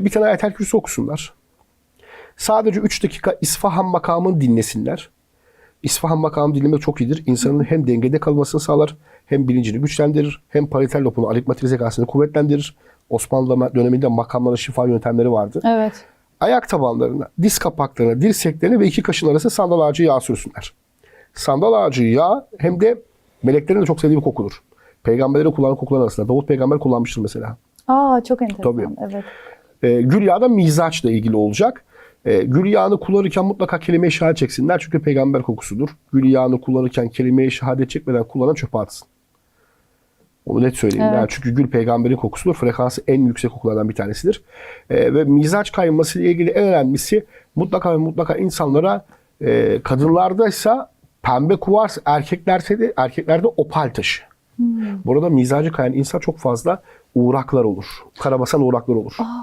Bir tane ayetel kürsü okusunlar. Sadece 3 dakika İsfahan makamını dinlesinler. İsfahan makamı dinlemek çok iyidir. İnsanın hem dengede kalmasını sağlar, hem bilincini güçlendirir, hem parietal lobunu, aritmatik zekasını kuvvetlendirir. Osmanlı döneminde makamlara şifa yöntemleri vardı. Evet. Ayak tabanlarına, diz kapaklarına, dirseklerine ve iki kaşın arasına sandal ağacı yağı sürsünler. Sandal ağacı yağı hem de meleklerin de çok sevdiği bir kokudur. Peygamberlerin kullanan kokular arasında. Davut peygamber kullanmıştır mesela. Aa çok enteresan. Tabii. Evet. E, gül yağı da mizaçla ilgili olacak. E, gül yağını kullanırken mutlaka kelime-i şehadet çeksinler. Çünkü peygamber kokusudur. Gül yağını kullanırken kelime-i şehadet çekmeden kullanan çöpe atsın. Onu net söyleyeyim. Evet. Yani çünkü gül peygamberin kokusudur. Frekansı en yüksek kokulardan bir tanesidir. E, ve mizaç kayması ile ilgili en önemlisi mutlaka ve mutlaka insanlara e, kadınlardaysa pembe kuvars, erkeklerse de erkeklerde opal taşı. Burada mizacı kayan insan çok fazla uğraklar olur. Karabasan uğraklar olur. Aa